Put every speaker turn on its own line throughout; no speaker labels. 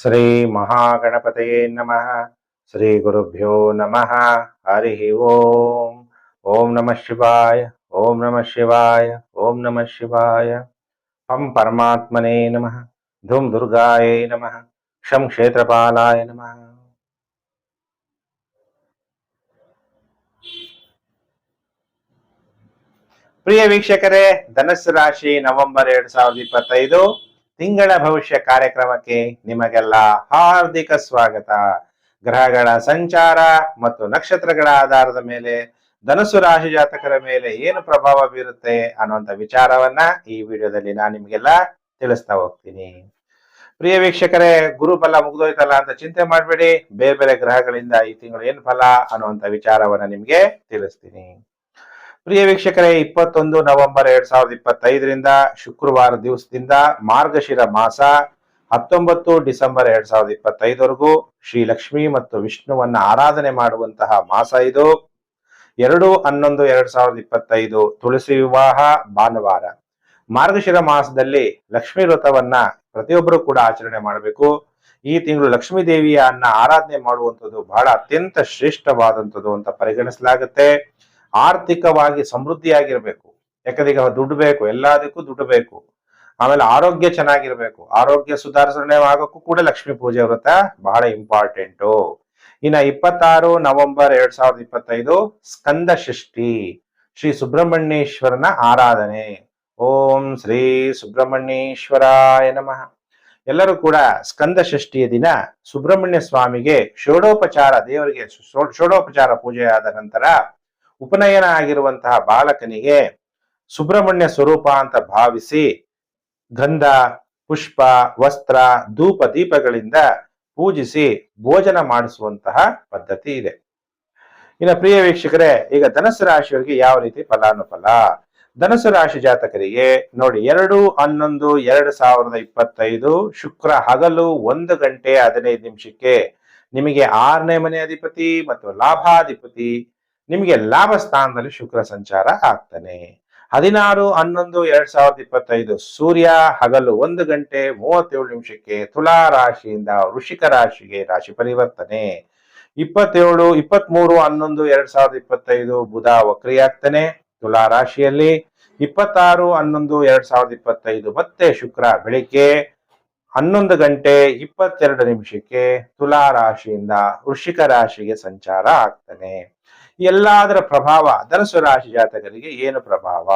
ಶ್ರೀ ಮಹಾಗಣಪತಯೇ ನಮಃ. ಶ್ರೀ ಗುರುಭ್ಯೋ ನಮಃ. ಹರಿ ಓಂ. ಓಂ ನಮಃ ಶಿವಾಯ. ಓಂ ನಮಃ ಶಿವಾಯ. ಓಂ ನಮಃ ಶಿವಾಯ. ಪಂ ಪರಮಾತ್ಮನೇ ನಮಃ. ಧೂಮ್ ದುರ್ಗಾಯೇ ನಮಃ. ಶಂ ಕ್ಷೇತ್ರಪಾಲಾಯ ನಮಃ. ಪ್ರಿಯ ವೀಕ್ಷಕರೇ, ಧನಸ್ಸು ರಾಶಿ ನವೆಂಬರ್ ಎರಡ್ ಸಾವಿರದ ಇಪ್ಪತ್ತೈದು. ತಿಂಗಳ ಭವಿಷ್ಯ ಕಾರ್ಯಕ್ರಮಕ್ಕೆ ನಿಮಗೆಲ್ಲ ಹಾರ್ದಿಕ ಸ್ವಾಗತ. ಗ್ರಹಗಳ ಸಂಚಾರ ಮತ್ತು ನಕ್ಷತ್ರಗಳ ಆಧಾರದ ಮೇಲೆ ಧನಸು ರಾಶಿ ಜಾತಕರ ಮೇಲೆ ಏನು ಪ್ರಭಾವ ಬೀರುತ್ತೆ ಅನ್ನುವಂಥ ವಿಚಾರವನ್ನ ಈ ವಿಡಿಯೋದಲ್ಲಿ ನಾನು ನಿಮಗೆಲ್ಲ ತಿಳಿಸ್ತಾ ಹೋಗ್ತೀನಿ. ಪ್ರಿಯ ವೀಕ್ಷಕರೇ, ಗುರು ಫಲ ಮುಗ್ದೋಯ್ತಲ್ಲ ಅಂತ ಚಿಂತೆ ಮಾಡಬೇಡಿ. ಬೇರೆ ಬೇರೆ ಗ್ರಹಗಳಿಂದ ಈ ತಿಂಗಳು ಏನು ಫಲ ಅನ್ನುವಂಥ ವಿಚಾರವನ್ನ ನಿಮಗೆ ತಿಳಿಸ್ತೀನಿ. ಪ್ರಿಯ ವೀಕ್ಷಕರೇ, ಇಪ್ಪತ್ತೊಂದು ನವೆಂಬರ್ ಎರಡ್ ಸಾವಿರದ ಇಪ್ಪತ್ತೈದರಿಂದ ಶುಕ್ರವಾರ ದಿವಸದಿಂದ ಮಾರ್ಗಶಿರ ಮಾಸ, ಹತ್ತೊಂಬತ್ತು ಡಿಸೆಂಬರ್ ಎರಡ್ ಸಾವಿರದ ಇಪ್ಪತ್ತೈದವರೆಗೂ ಶ್ರೀ ಲಕ್ಷ್ಮಿ ಮತ್ತು ವಿಷ್ಣುವನ್ನ ಆರಾಧನೆ ಮಾಡುವಂತಹ ಮಾಸ ಇದು. ಎರಡು ಹನ್ನೊಂದು ಎರಡ್ ಸಾವಿರದ ಇಪ್ಪತ್ತೈದು ತುಳಸಿ ವಿವಾಹ ಭಾನುವಾರ. ಮಾರ್ಗಶಿರ ಮಾಸದಲ್ಲಿ ಲಕ್ಷ್ಮಿ ವ್ರತವನ್ನ ಪ್ರತಿಯೊಬ್ಬರು ಕೂಡ ಆಚರಣೆ ಮಾಡಬೇಕು. ಈ ತಿಂಗಳು ಲಕ್ಷ್ಮೀ ದೇವಿಯನ್ನ ಆರಾಧನೆ ಮಾಡುವಂಥದ್ದು ಬಹಳ ಅತ್ಯಂತ ಶ್ರೇಷ್ಠವಾದಂಥದ್ದು ಅಂತ ಪರಿಗಣಿಸಲಾಗುತ್ತೆ. ಆರ್ಥಿಕವಾಗಿ ಸಮೃದ್ಧಿಯಾಗಿರ್ಬೇಕು. ಯಾಕಂದ್ರೆ ಈಗ ದುಡ್ಡು ಬೇಕು, ಎಲ್ಲದಕ್ಕೂ ದುಡ್ಡು ಬೇಕು. ಆಮೇಲೆ ಆರೋಗ್ಯ ಚೆನ್ನಾಗಿರ್ಬೇಕು. ಆರೋಗ್ಯ ಸುಧಾರಣೆ ಆಗೋಕ್ಕೂ ಕೂಡ ಲಕ್ಷ್ಮೀ ಪೂಜೆ ವ್ರತ ಬಹಳ ಇಂಪಾರ್ಟೆಂಟು ಇನ್ನ ಇಪ್ಪತ್ತಾರು ನವೆಂಬರ್ ಎರಡ್ ಸಾವಿರದ ಇಪ್ಪತ್ತೈದು, ಸ್ಕಂದ ಷಷ್ಠಿ, ಶ್ರೀ ಸುಬ್ರಹ್ಮಣ್ಯೇಶ್ವರನ ಆರಾಧನೆ. ಓಂ ಶ್ರೀ ಸುಬ್ರಹ್ಮಣ್ಯೇಶ್ವರಾಯ ನಮಃ. ಎಲ್ಲರೂ ಕೂಡ ಸ್ಕಂದ ಷಷ್ಠಿಯ ದಿನ ಸುಬ್ರಹ್ಮಣ್ಯ ಸ್ವಾಮಿಗೆ ಷೋಡೋಪಚಾರ, ದೇವರಿಗೆ ಷೋಡೋಪಚಾರ ಪೂಜೆಯಾದ ನಂತರ ಉಪನಯನ ಆಗಿರುವಂತಹ ಬಾಲಕನಿಗೆ ಸುಬ್ರಹ್ಮಣ್ಯ ಸ್ವರೂಪ ಅಂತ ಭಾವಿಸಿ ಗಂಧ, ಪುಷ್ಪ, ವಸ್ತ್ರ, ಧೂಪ ದೀಪಗಳಿಂದ ಪೂಜಿಸಿ ಭೋಜನ ಮಾಡಿಸುವಂತಹ ಪದ್ಧತಿ ಇದೆ. ಇನ್ನು ಪ್ರಿಯ ವೀಕ್ಷಕರೇ, ಈಗ ಧನಸ್ಸು ರಾಶಿಯವರಿಗೆ ಯಾವ ರೀತಿ ಫಲಾನುಫಲ? ಧನಸ್ಸು ರಾಶಿ ಜಾತಕರಿಗೆ ನೋಡಿ, ಎರಡು, ಹನ್ನೊಂದು, ಎರಡು ಸಾವಿರದ ಇಪ್ಪತ್ತೈದು ಶುಕ್ರ ಹಗಲು ಒಂದು ಗಂಟೆ ಹದಿನೈದು ನಿಮಿಷಕ್ಕೆ ನಿಮಗೆ ಆರನೇ ಮನೆ ಅಧಿಪತಿ ಮತ್ತು ಲಾಭಾಧಿಪತಿ ನಿಮಗೆ ಲಾಭ ಸ್ಥಾನದಲ್ಲಿ ಶುಕ್ರ ಸಂಚಾರ ಆಗ್ತಾನೆ. ಹದಿನಾರು, ಹನ್ನೊಂದು, ಎರಡ್ ಸಾವಿರದ ಇಪ್ಪತ್ತೈದು ಸೂರ್ಯ ಹಗಲು ಒಂದು ಗಂಟೆ ಮೂವತ್ತೇಳು ನಿಮಿಷಕ್ಕೆ ತುಲಾ ರಾಶಿಯಿಂದ ವೃಷಿಕ ರಾಶಿಗೆ ರಾಶಿ ಪರಿವರ್ತನೆ. ಇಪ್ಪತ್ತೇಳು, ಇಪ್ಪತ್ಮೂರು, ಹನ್ನೊಂದು, ಎರಡ್ ಸಾವಿರದ ಇಪ್ಪತ್ತೈದು ಬುಧ ವಕ್ರಿಯಾಗ್ತಾನೆ ತುಲಾ ರಾಶಿಯಲ್ಲಿ. ಇಪ್ಪತ್ತಾರು, ಹನ್ನೊಂದು, ಎರಡ್ ಸಾವಿರದ ಇಪ್ಪತ್ತೈದು ಮತ್ತೆ ಶುಕ್ರ ಬೆಳಿಗ್ಗೆ ಹನ್ನೊಂದು ಗಂಟೆ ಇಪ್ಪತ್ತೆರಡು ನಿಮಿಷಕ್ಕೆ ತುಲಾ ರಾಶಿಯಿಂದ ವೃಶ್ಚಿಕ ರಾಶಿಗೆ ಸಂಚಾರ ಆಗ್ತಾನೆ. ಎಲ್ಲದರ ಪ್ರಭಾವ ಧನಸು ರಾಶಿ ಜಾತಕರಿಗೆ ಏನು ಪ್ರಭಾವ?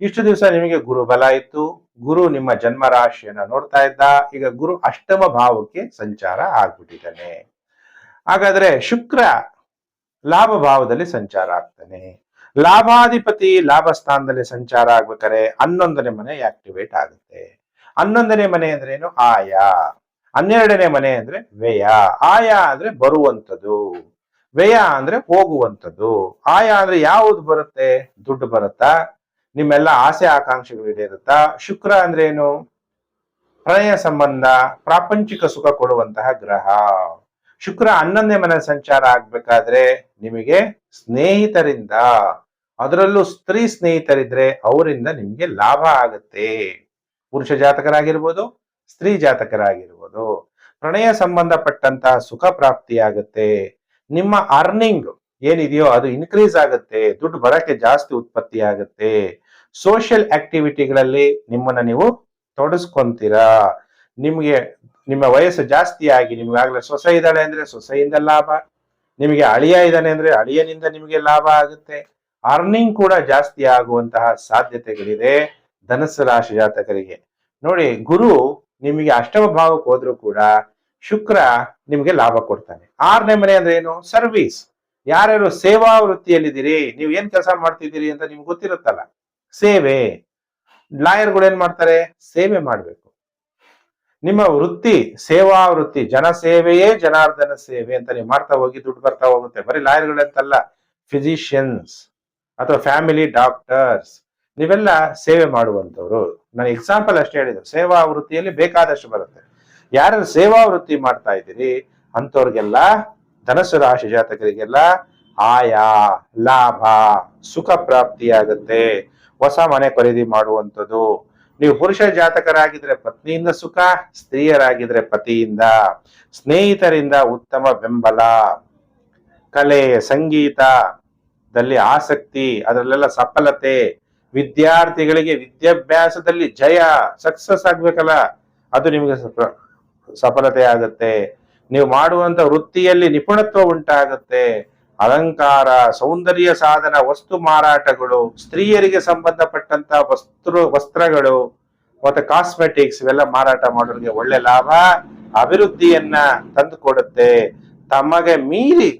ಇಷ್ಟು ದಿವಸ ನಿಮಗೆ ಗುರು ಬಲ ಇತ್ತು. ಗುರು ನಿಮ್ಮ ಜನ್ಮ ರಾಶಿಯನ್ನ ನೋಡ್ತಾ ಇದ್ದ. ಈಗ ಗುರು ಅಷ್ಟಮ ಭಾವಕ್ಕೆ ಸಂಚಾರ ಆಗ್ಬಿಟ್ಟಿದ್ದಾನೆ. ಹಾಗಾದ್ರೆ ಶುಕ್ರ ಲಾಭ ಭಾವದಲ್ಲಿ ಸಂಚಾರ ಆಗ್ತಾನೆ. ಲಾಭಾಧಿಪತಿ ಲಾಭ ಸ್ಥಾನದಲ್ಲಿ ಸಂಚಾರ ಆಗ್ಬೇಕಾದ್ರೆ ಹನ್ನೊಂದನೇ ಮನೆ ಆಕ್ಟಿವೇಟ್ ಆಗುತ್ತೆ. ಹನ್ನೊಂದನೇ ಮನೆ ಅಂದ್ರೆ ಏನು? ಆಯ. ಹನ್ನೆರಡನೇ ಮನೆ ಅಂದ್ರೆ ವ್ಯಯ. ಆಯ ಅಂದ್ರೆ ಬರುವಂಥದ್ದು. ವ್ಯಯ ಅಂದ್ರೆ ಹೋಗುವಂಥದ್ದು. ಆಯ ಅಂದ್ರೆ ಯಾವುದು ಬರುತ್ತೆ? ದುಡ್ಡು ಬರುತ್ತಾ? ನಿಮ್ಮೆಲ್ಲ ಆಸೆ ಆಕಾಂಕ್ಷೆಗಳು ಈಡೇರುತ್ತಾ? ಶುಕ್ರ ಅಂದ್ರೆ ಏನು? ಪ್ರಣಯ ಸಂಬಂಧ, ಪ್ರಾಪಂಚಿಕ ಸುಖ ಕೊಡುವಂತಹ ಗ್ರಹ. ಶುಕ್ರ ಹನ್ನೊಂದನೇ ಮನೆ ಸಂಚಾರ ಆಗ್ಬೇಕಾದ್ರೆ ನಿಮಗೆ ಸ್ನೇಹಿತರಿಂದ, ಅದರಲ್ಲೂ ಸ್ತ್ರೀ ಸ್ನೇಹಿತರಿದ್ರೆ ಅವರಿಂದ ನಿಮಗೆ ಲಾಭ ಆಗುತ್ತೆ. ಪುರುಷ ಜಾತಕರಾಗಿರ್ಬೋದು, ಸ್ತ್ರೀ ಜಾತಕರಾಗಿರ್ಬೋದು. ಪ್ರಣಯ ಸಂಬಂಧಪಟ್ಟಂತಹ ಸುಖ ಪ್ರಾಪ್ತಿಯಾಗುತ್ತೆ. ನಿಮ್ಮ ಅರ್ನಿಂಗ್ ಏನಿದೆಯೋ ಅದು ಇನ್ಕ್ರೀಸ್ ಆಗುತ್ತೆ, ದುಡ್ಡು ಬರಕ್ಕೆ ಜಾಸ್ತಿ ಉತ್ಪತ್ತಿ ಆಗುತ್ತೆ. ಸೋಷಿಯಲ್ ಆಕ್ಟಿವಿಟಿಗಳಲ್ಲಿ ನಿಮ್ಮನ್ನ ನೀವು ತೊಡಸ್ಕೊಂತೀರಾ? ನಿಮಗೆ, ನಿಮ್ಮ ವಯಸ್ಸು ಜಾಸ್ತಿ ಆಗಿ ನಿಮ್ಗಾಗಲೇ ಸೊಸೆ ಇದ್ದಾಳೆ ಅಂದ್ರೆ ಸೊಸೆಯಿಂದ ಲಾಭ, ನಿಮಗೆ ಅಳಿಯ ಇದ್ದಾನೆ ಅಂದ್ರೆ ಅಳಿಯನಿಂದ ನಿಮಗೆ ಲಾಭ ಆಗುತ್ತೆ. ಅರ್ನಿಂಗ್ ಕೂಡ ಜಾಸ್ತಿ ಆಗುವಂತಹ ಸಾಧ್ಯತೆಗಳಿದೆ ಧನಸ್ಸು ರಾಶಿ ಜಾತಕರಿಗೆ. ನೋಡಿ, ಗುರು ನಿಮಗೆ ಅಷ್ಟಮ ಭಾವಕ್ಕೆ ಹೋದ್ರೂ ಕೂಡ ಶುಕ್ರ ನಿಮಗೆ ಲಾಭ ಕೊಡ್ತಾನೆ. ಆರನೇ ಮನೆ ಅಂದ್ರೆ ಏನು? ಸರ್ವಿಸ್ ಯಾರ್ಯಾರು ಸೇವಾ ವೃತ್ತಿಯಲ್ಲಿದ್ದೀರಿ, ನೀವು ಏನ್ ಕೆಲಸ ಮಾಡ್ತಿದ್ದೀರಿ ಅಂತ ನಿಮ್ಗೆ ಗೊತ್ತಿರುತ್ತಲ್ಲ. ಸೇವೆ. ಲಾಯರ್ಗಳು ಏನ್ ಮಾಡ್ತಾರೆ? ಸೇವೆ ಮಾಡಬೇಕು. ನಿಮ್ಮ ವೃತ್ತಿ, ಸೇವಾ ವೃತ್ತಿ, ಜನ ಸೇವೆಯೇ ಜನಾರ್ದನ ಸೇವೆ ಅಂತ ನೀವು ಮಾಡ್ತಾ ಹೋಗಿ ದುಡ್ಡು ಬರ್ತಾ ಹೋಗುತ್ತೆ. ಬರೀ ಲಾಯರ್ಗಳಂತಲ್ಲ ಫಿಸಿಷಿಯನ್ಸ್ ಅಥವಾ ಫ್ಯಾಮಿಲಿ ಡಾಕ್ಟರ್ಸ್ ನೀವೆಲ್ಲ ಸೇವೆ ಮಾಡುವಂತವ್ರು ನಾನು ಎಕ್ಸಾಂಪಲ್ ಅಷ್ಟೇ ಹೇಳಿದ್ರು ಸೇವಾ ವೃತ್ತಿಯಲ್ಲಿ ಬೇಕಾದಷ್ಟು ಬರುತ್ತೆ. ಯಾರು ಸೇವಾ ವೃತ್ತಿ ಮಾಡ್ತಾ ಇದ್ದೀರಿ, ಅಂಥವ್ರಿಗೆಲ್ಲ ಧನಸ್ಸು ರಾಶಿ ಜಾತಕರಿಗೆಲ್ಲ ಆಯ, ಲಾಭ, ಸುಖ ಪ್ರಾಪ್ತಿಯಾಗುತ್ತೆ. ಹೊಸ ಮನೆ ಖರೀದಿ ಮಾಡುವಂಥದ್ದು. ನೀವು ಪುರುಷ ಜಾತಕರಾಗಿದ್ರೆ ಪತ್ನಿಯಿಂದ ಸುಖ, ಸ್ತ್ರೀಯರಾಗಿದ್ರೆ ಪತಿಯಿಂದ, ಸ್ನೇಹಿತರಿಂದ ಉತ್ತಮ ಬೆಂಬಲ. ಕಲೆ ಸಂಗೀತದಲ್ಲಿ ಆಸಕ್ತಿ, ಅದರಲ್ಲೆಲ್ಲ ಸಫಲತೆ. ವಿದ್ಯಾರ್ಥಿಗಳಿಗೆ ವಿದ್ಯಾಭ್ಯಾಸದಲ್ಲಿ ಜಯ, ಸಕ್ಸಸ್ ಆಗ್ಬೇಕಲ್ಲ? ಅದು ನಿಮಗೆ ಸಫಲತೆ ಆಗುತ್ತೆ ನೀವು ಮಾಡುವಂತ ವೃತ್ತಿಯಲ್ಲಿ ನಿಪುಣತ್ವ ಉಂಟಾಗುತ್ತೆ. ಅಲಂಕಾರ, ಸೌಂದರ್ಯ ಸಾಧನ, ವಸ್ತು ಮಾರಾಟಗಳು, ಸ್ತ್ರೀಯರಿಗೆ ಸಂಬಂಧಪಟ್ಟಂತ ವಸ್ತ್ರ, ವಸ್ತ್ರಗಳು, ಮತ್ತೆ ಕಾಸ್ಮೆಟಿಕ್ಸ್ ಇವೆಲ್ಲ ಮಾರಾಟ ಮಾಡೋರಿಗೆ ಒಳ್ಳೆ ಲಾಭ, ಅಭಿವೃದ್ಧಿಯನ್ನ ತಂದು ಕೊಡುತ್ತೆ ತಮಗೆ ಮೀರಿ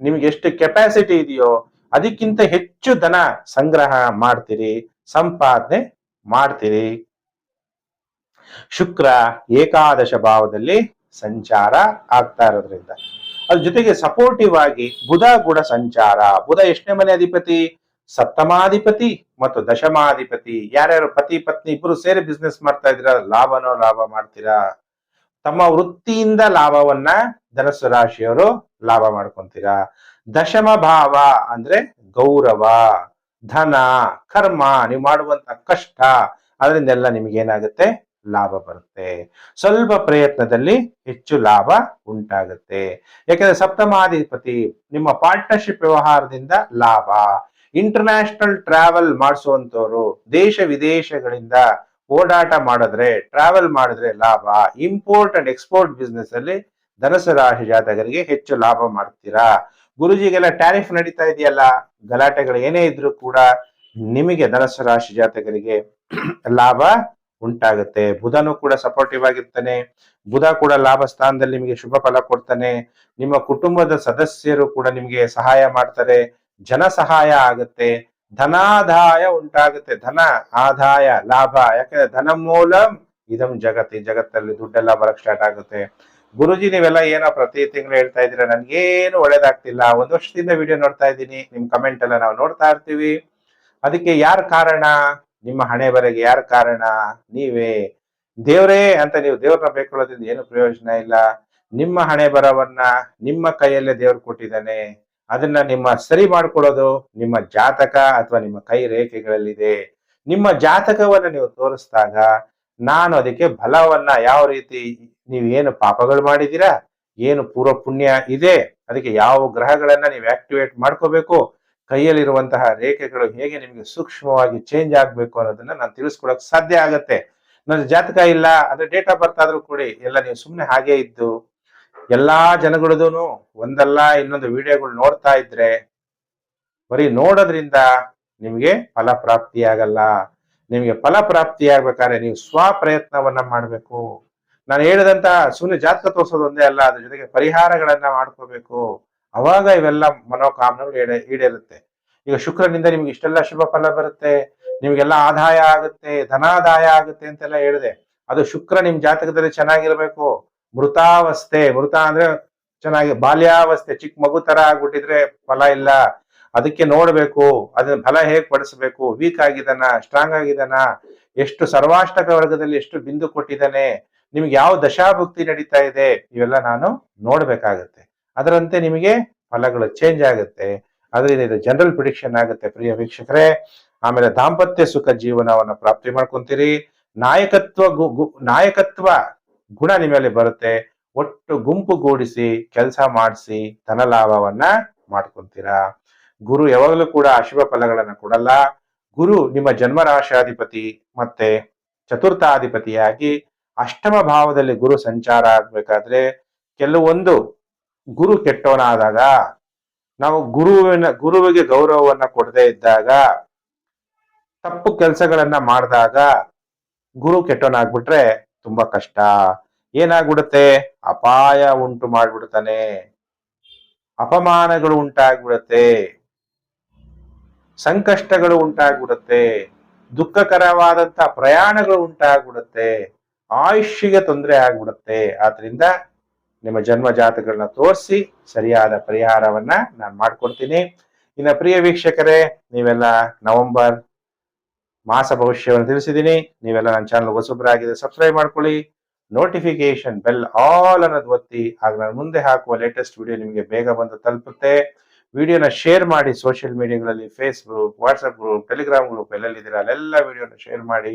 ನಿಮ್ಗೆ ಎಷ್ಟು ಕೆಪಾಸಿಟಿ ಇದೆಯೋ ಅದಕ್ಕಿಂತ ಹೆಚ್ಚು ಧನ ಸಂಗ್ರಹ ಮಾಡ್ತೀರಿ, ಸಂಪಾದನೆ ಮಾಡ್ತೀರಿ. ಶುಕ್ರ ಏಕಾದಶ ಭಾವದಲ್ಲಿ ಸಂಚಾರ ಆಗ್ತಾ ಇರೋದ್ರಿಂದ. ಅದ್ರ ಜೊತೆಗೆ ಸಪೋರ್ಟಿವ್ ಆಗಿ ಬುಧ ಕೂಡ ಸಂಚಾರ. ಬುಧ ಎಷ್ಟನೇ ಮನೆ ಅಧಿಪತಿ? ಸಪ್ತಮಾಧಿಪತಿ ಮತ್ತು ದಶಮಾಧಿಪತಿ. ಯಾರ್ಯಾರು ಪತಿ, ಪತ್ನಿ ಇಬ್ಬರು ಸೇರಿ ಬಿಸ್ನೆಸ್ ಮಾಡ್ತಾ ಇದ್ದೀರಾ? ಲಾಭನೋ ಲಾಭ ಮಾಡ್ತೀರಾ? ತಮ್ಮ ವೃತ್ತಿಯಿಂದ ಲಾಭವನ್ನ ಧನಸ್ಸು ರಾಶಿಯವರು ಲಾಭ ಮಾಡ್ಕೊಂತೀರಾ? ದಶಮ ಭಾವ ಅಂದ್ರೆ ಗೌರವ, ಧನ, ಕರ್ಮ. ನೀವು ಮಾಡುವಂತ ಕಷ್ಟ. ಅದರಿಂದೆಲ್ಲ ನಿಮ್ಗೆ ಏನಾಗುತ್ತೆ? ಲಾಭ ಬರುತ್ತೆ. ಸ್ವಲ್ಪ ಪ್ರಯತ್ನದಲ್ಲಿ ಹೆಚ್ಚು ಲಾಭ ಉಂಟಾಗುತ್ತೆ. ಯಾಕಂದ್ರೆ ಸಪ್ತಮಾಧಿಪತಿ ನಿಮ್ಮ ಪಾರ್ಟ್ನರ್ಶಿಪ್ ವ್ಯವಹಾರದಿಂದ ಲಾಭ. ಇಂಟರ್ನ್ಯಾಷನಲ್ ಟ್ರಾವೆಲ್ ಮಾಡಿಸುವಂತವ್ರು ದೇಶ ವಿದೇಶಗಳಿಂದ ಓಡಾಟ ಮಾಡಿದ್ರೆ ಟ್ರಾವೆಲ್ ಮಾಡಿದ್ರೆ ಲಾಭ. ಇಂಪೋರ್ಟ್ ಅಂಡ್ ಎಕ್ಸ್ಪೋರ್ಟ್ ಬಿಸ್ನೆಸ್ ಅಲ್ಲಿ ಧನಸು ರಾಶಿ ಜಾತಕರಿಗೆ ಹೆಚ್ಚು ಲಾಭ ಮಾಡ್ತೀರಾ? ಗುರುಜಿಗೆಲ್ಲ ಟ್ಯಾರಿಫ್ ನಡೀತಾ ಇದೆಯಲ್ಲ? ಗಲಾಟೆಗಳು ಏನೇ ಇದ್ರೂ ಕೂಡ ನಿಮಗೆ ಧನಸ್ಸು ರಾಶಿ ಜಾತಕರಿಗೆ ಲಾಭ ಉಂಟಾಗುತ್ತೆ. ಬುಧನು ಕೂಡ ಸಪೋರ್ಟಿವ್ ಆಗಿರ್ತಾನೆ. ಬುಧ ಕೂಡ ಲಾಭ ಸ್ಥಾನದಲ್ಲಿ ನಿಮಗೆ ಶುಭ ಫಲ ಕೊಡ್ತಾನೆ. ನಿಮ್ಮ ಕುಟುಂಬದ ಸದಸ್ಯರು ಕೂಡ ನಿಮಗೆ ಸಹಾಯ ಮಾಡ್ತಾರೆ. ಜನ ಸಹಾಯ ಆಗುತ್ತೆ. ಧನಾದಾಯ ಉಂಟಾಗುತ್ತೆ. ಧನ, ಆದಾಯ, ಲಾಭ. ಯಾಕಂದ್ರೆ ಧನ ಮೂಲ ಇದಂ ಜಗತ್ತಿ ಜಗತ್ತಲ್ಲಿ ದುಡ್ಡೆಲ್ಲ ಬರಕ್ ಸ್ಟಾರ್ಟ್ ಆಗುತ್ತೆ. ಗುರುಜಿ, ನೀವೆಲ್ಲ ಏನೋ ಪ್ರತಿ ತಿಂಗಳು ಹೇಳ್ತಾ ಇದ್ದೀರಾ? ನನ್ಗೇನು ಒಳ್ಳೇದಾಗ್ತಿಲ್ಲ. ಒಂದ್ ವರ್ಷದಿಂದ ವಿಡಿಯೋ ನೋಡ್ತಾ ಇದ್ದೀನಿ. ನಿಮ್ ಕಮೆಂಟ್ ಎಲ್ಲ ನಾವು ನೋಡ್ತಾ ಇರ್ತೀವಿ. ಅದಕ್ಕೆ ಯಾರ ಕಾರಣ? ನಿಮ್ಮ ಹಣೆ ಬರೆಗೆ ಯಾರು ಕಾರಣ? ನೀವೇ. ದೇವರೇ ಅಂತ ನೀವು ದೇವ್ರನ್ನ ಬೇಕೊಳ್ಳೋದ್ರಿಂದ ಏನು ಪ್ರಯೋಜನ ಇಲ್ಲ. ನಿಮ್ಮ ಹಣೆ ಬರವನ್ನ ನಿಮ್ಮ ಕೈಯಲ್ಲೇ ದೇವ್ರು ಕೊಟ್ಟಿದ್ದಾನೆ. ಅದನ್ನ ನಿಮ್ಮ ಸರಿ ಮಾಡ್ಕೊಳ್ಳೋದು ನಿಮ್ಮ ಜಾತಕ ಅಥವಾ ನಿಮ್ಮ ಕೈ ರೇಖೆಗಳಲ್ಲಿದೆ. ನಿಮ್ಮ ಜಾತಕವನ್ನ ನೀವು ತೋರಿಸಿದಾಗ ನಾನು ಅದಕ್ಕೆ ಬಲವನ್ನ ಯಾವ ರೀತಿ, ನೀವು ಏನು ಪಾಪಗಳು ಮಾಡಿದೀರಾ ಏನು ಪೂರ್ವ ಪುಣ್ಯ ಇದೆ? ಅದಕ್ಕೆ ಯಾವ ಗ್ರಹಗಳನ್ನ ನೀವು ಆಕ್ಟಿವೇಟ್ ಮಾಡ್ಕೋಬೇಕು? ಕೈಯಲ್ಲಿರುವಂತಹ ರೇಖೆಗಳು ಹೇಗೆ ನಿಮಗೆ ಸೂಕ್ಷ್ಮವಾಗಿ ಚೇಂಜ್ ಆಗಬೇಕು ಅನ್ನೋದನ್ನ ನಾನು ತಿಳಿಸ್ಕೊಡಕ್ ಸಾಧ್ಯ ಆಗತ್ತೆ. ನನ್ನ ಜಾತಕ ಇಲ್ಲ, ಅಂದ್ರೆ ಡೇಟ್ ಆಫ್ ಬರ್ತ್ ಆದ್ರೂ ಕೊಡಿ ಎಲ್ಲ ನೀವು ಸುಮ್ಮನೆ ಹಾಗೆ ಇದ್ದು, ಎಲ್ಲಾ ಜನಗಳದೂ ಒಂದಲ್ಲ ಇನ್ನೊಂದು ವಿಡಿಯೋಗಳು ನೋಡ್ತಾ ಇದ್ರೆ, ಬರೀ ನೋಡೋದ್ರಿಂದ ನಿಮ್ಗೆ ಫಲ ನಿಮ್ಗೆ ಫಲ ಪ್ರಾಪ್ತಿ ಆಗ್ಬೇಕಾದ್ರೆ ನೀವು ಸ್ವ ಪ್ರಯತ್ನವನ್ನ ಮಾಡ್ಬೇಕು. ನಾನು ಹೇಳಿದಂತ ಸುಮ್ಮನೆ ಜಾತಕ ತೋರಿಸೋದು ಒಂದೇ ಅಲ್ಲ, ಅದ್ರ ಜೊತೆಗೆ ಪರಿಹಾರಗಳನ್ನ ಮಾಡ್ಕೋಬೇಕು. ಅವಾಗ ಇವೆಲ್ಲ ಮನೋಕಾಮನೆಗಳು ಈಡೇ, ಈಡೇರುತ್ತೆ. ಈಗ ಶುಕ್ರನಿಂದ ನಿಮ್ಗೆ ಇಷ್ಟೆಲ್ಲ ಶುಭ ಫಲ ಬರುತ್ತೆ, ನಿಮ್ಗೆಲ್ಲ ಆದಾಯ ಆಗುತ್ತೆ, ಧನಾದಾಯ ಆಗುತ್ತೆ ಅಂತೆಲ್ಲ ಹೇಳಿದೆ. ಅದು ಶುಕ್ರ ನಿಮ್ ಜಾತಕದಲ್ಲಿ ಚೆನ್ನಾಗಿರ್ಬೇಕು. ಮೃತಾವಸ್ಥೆ, ಮೃತ ಅಂದ್ರೆ ಚೆನ್ನಾಗಿ ಬಾಲ್ಯಾವಸ್ಥೆ, ಚಿಕ್ಕ ಮಗು ತರ ಆಗ್ಬಿಟ್ಟಿದ್ರೆ ಫಲ ಇಲ್ಲ. ಅದಕ್ಕೆ ನೋಡ್ಬೇಕು, ಅದನ್ನ ಫಲ ಹೇಗ್ ಪಡಿಸ್ಬೇಕು? ವೀಕ್ ಆಗಿದಾನ ಸ್ಟ್ರಾಂಗ್ ಆಗಿದಾನ ಎಷ್ಟು ಸರ್ವಾಷ್ಟಕ ವರ್ಗದಲ್ಲಿ ಎಷ್ಟು ಬಿಂದು ಕೊಟ್ಟಿದ್ದಾನೆ? ನಿಮ್ಗೆ ಯಾವ ದಶಾಭುಕ್ತಿ ನಡೀತಾ ಇದೆ? ಇವೆಲ್ಲ ನಾನು ನೋಡ್ಬೇಕಾಗತ್ತೆ. ಅದರಂತೆ ನಿಮಗೆ ಫಲಗಳು ಚೇಂಜ್ ಆಗುತ್ತೆ. ಅದರಿಂದ ಇದು ಜನರಲ್ ಪ್ರಿಡಿಕ್ಷನ್ ಆಗುತ್ತೆ ಪ್ರಿಯ ವೀಕ್ಷಕರೇ. ಆಮೇಲೆ ದಾಂಪತ್ಯ ಸುಖ ಜೀವನವನ್ನು ಪ್ರಾಪ್ತಿ ಮಾಡ್ಕೊಂತೀರಿ. ನಾಯಕತ್ವ ಗು- ನಾಯಕತ್ವ ಗುಣ ನಿಮ್ಮಲ್ಲಿ ಬರುತ್ತೆ. ಒಟ್ಟು ಗುಂಪುಗೂಡಿಸಿ ಕೆಲಸ ಮಾಡಿಸಿ ಧನ ಲಾಭವನ್ನ ಮಾಡ್ಕೊಂತೀರಾ. ಗುರು ಯಾವಾಗಲೂ ಕೂಡ ಅಶುಭ ಫಲಗಳನ್ನು ಕೊಡಲ್ಲ. ಗುರು ನಿಮ್ಮ ಜನ್ಮ ರಾಶಾಧಿಪತಿ ಮತ್ತೆ ಚತುರ್ಥಾಧಿಪತಿಯಾಗಿ ಅಷ್ಟಮ ಭಾವದಲ್ಲಿ ಗುರು ಸಂಚಾರ ಆಗ್ಬೇಕಾದ್ರೆ ಕೆಲವೊಂದು ಗುರು ಕೆಟ್ಟವನಾದಾಗ, ನಾವು ಗುರುವಿನ, ಗುರುವಿಗೆ ಗೌರವವನ್ನ ಕೊಡದೇ ಇದ್ದಾಗ, ತಪ್ಪು ಕೆಲಸಗಳನ್ನ ಮಾಡಿದಾಗ ಗುರು ಕೆಟ್ಟವನಾಗ್ಬಿಟ್ರೆ ತುಂಬಾ ಕಷ್ಟ. ಏನಾಗ್ಬಿಡುತ್ತೆ? ಅಪಾಯ ಉಂಟು ಮಾಡ್ಬಿಡ್ತಾನೆ. ಅಪಮಾನಗಳು ಉಂಟಾಗ್ಬಿಡುತ್ತೆ. ಸಂಕಷ್ಟಗಳು ಉಂಟಾಗ್ಬಿಡುತ್ತೆ. ದುಃಖಕರವಾದಂತ ಪ್ರಯಾಣಗಳು ಉಂಟಾಗ್ಬಿಡುತ್ತೆ. ಆಯುಷ್ಯಿಗೆ ತೊಂದರೆ ಆಗ್ಬಿಡುತ್ತೆ. ಆದ್ರಿಂದ ನಿಮ್ಮ ಜನ್ಮ ಜಾತಕಗಳನ್ನ ತೋರಿಸಿ ಸರಿಯಾದ ಪರಿಹಾರವನ್ನ ನಾನು ಮಾಡ್ಕೊಡ್ತೀನಿ. ಇನ್ನ ಪ್ರಿಯ ವೀಕ್ಷಕರೇ, ನೀವೆಲ್ಲ ನವೆಂಬರ್ ಮಾಸ ಭವಿಷ್ಯವನ್ನು ತಿಳಿಸಿದ್ದೀನಿ ನೀವೆಲ್ಲ ನನ್ನ ಚಾನಲ್ ಆಗಿದೆ ಸಬ್ಸ್ಕ್ರೈಬ್ ಮಾಡ್ಕೊಳ್ಳಿ. ನೋಟಿಫಿಕೇಶನ್ ಬೆಲ್ ಆಲ್ ಅನ್ನೋದು ಒತ್ತಿ. ಆಗ ನಾನು ಮುಂದೆ ಹಾಕುವ ಲೇಟೆಸ್ಟ್ ವಿಡಿಯೋ ನಿಮಗೆ ಬೇಗ ಬಂದು ತಲುಪುತ್ತೆ. ವಿಡಿಯೋನ ಶೇರ್ ಮಾಡಿ social ಮೀಡಿಯಾಗಳಲ್ಲಿ Facebook WhatsApp group Telegram group ಎಲ್ಲೆಲ್ಲಿದ್ದೀರಾ, ಅಲ್ಲೆಲ್ಲ ವಿಡಿಯೋನ ಶೇರ್ ಮಾಡಿ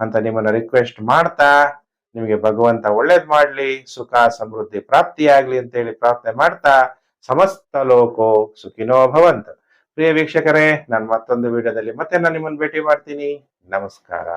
ಅಂತ ನಿಮ್ಮನ್ನ ರಿಕ್ವೆಸ್ಟ್ ಮಾಡ್ತಾ ನಿಮಗೆ ಭಗವಂತ ಒಳ್ಳೇದ್ ಮಾಡ್ಲಿ, ಸುಖ, ಸಮೃದ್ಧಿ ಪ್ರಾಪ್ತಿಯಾಗ್ಲಿ ಅಂತೇಳಿ ಪ್ರಾರ್ಥನೆ ಮಾಡ್ತಾ ಸಮಸ್ತ ಲೋಕೋ ಸುಖಿನೋ ಭವಂತ. ಪ್ರಿಯ ವೀಕ್ಷಕರೇ, ನಾನು ಮತ್ತೊಂದು ವಿಡಿಯೋದಲ್ಲಿ ಮತ್ತೆ ನಾನು ನಿಮ್ಮನ್ನು ಭೇಟಿ ಮಾಡ್ತೀನಿ. ನಮಸ್ಕಾರ.